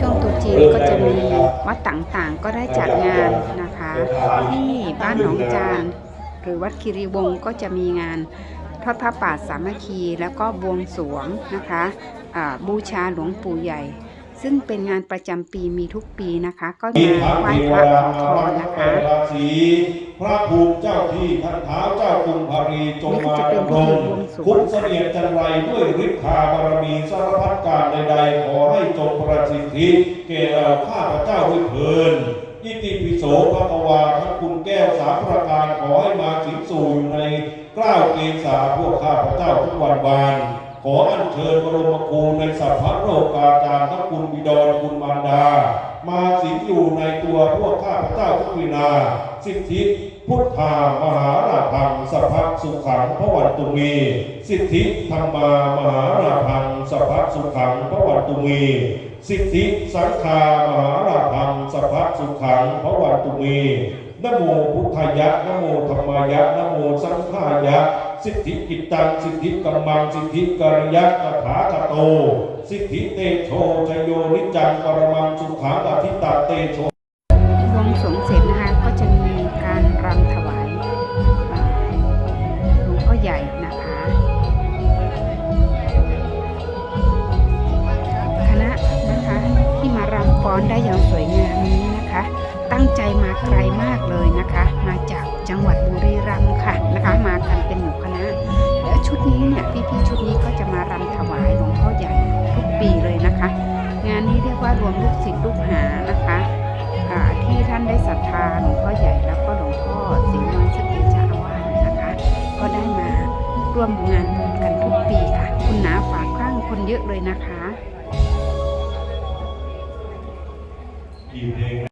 ช่วงตรุษจีนก็จะมีวัดต่างๆ ก็ได้จัดงานนะคะ ที่บ้านหนองจาน หรือวัดคีรีวงศ์ก็จะมีงานทอดผ้าป่าสามัคคีแล้วก็บวงสรวงนะคะอ่าบูชาหลวงปู่ใหญ่ ซึ่งเป็นงานประจำปีมีทุกปีนะคะ ก็มาไหว้พระขอพรนะคะราศีพระภูมิเจ้าที่ท่านเท้าเจ้ากรุงพารีจงมาดำรงคุ้มเสนียดจันไรด้วยฤทธาบารมีสารพัดการใดๆ ขอให้จงประสิทธิแก่เราข้าพระเจ้าด้วยเถินอิติปิโสภควาพระคุณแก้วสามประการขอให้มาสิงสู่อยู่ในกล้าวเกษาพวกข้าพระเจ้าทุกวันวาน ขออัญเชิญบรมครูในสัพพะโลกาจารย์ทั้งคุณบิดรคุณมารดา มาสิงอยู่ในตัวพวกข้าพเจ้าทุกวินา สิทธิพุทธามหาราพังสัพพสุขังพระวันตุมีสิทธิธรรมามหาราพังสัพพสุขังพระวันตุมีสิทธิสังฆามหาราพังสัพพสุขังพระวันตุมี นโมพุทธายะนโมธรรมายะนโมสังฆายะ สิทธิกิตตังสิทธิกัมมังสิทธิกัลยะตถาคโต สิทธิเตโชชโยนิจังปรมังสุขังอธิตาเตโชวงสงเสร็จนะคะก็จะมีการรำถวายอ่าหลวงพ่อใหญ่นะคะคณะนะคะที่มารำฟ้อนได้อย่างสวยงามนี้นะคะ ตั้งใจมาไกลมากเลยนะคะ มาจากจังหวัดบุรีรัมย์ค่ะนะคะ มากันเป็นหมู่คณะแล้วชุดนี้เนี่ยพี่ๆชุดนี้ก็จะมารำถวายหลวงพ่อใหญ่ทุกปีเลยนะคะ งานนี้เรียกว่ารวมลูกศิษย์ลูกหานะคะที่ท่านได้ศรัทธาหลวงพ่อใหญ่แล้วก็หลวงพ่อศรีนวลสติเจ้าอาวาสนะคะ ก็ได้มาร่วมงานบุญกันทุกปีค่ะ คุณหนาฝากครั่งคนเยอะเลยนะคะ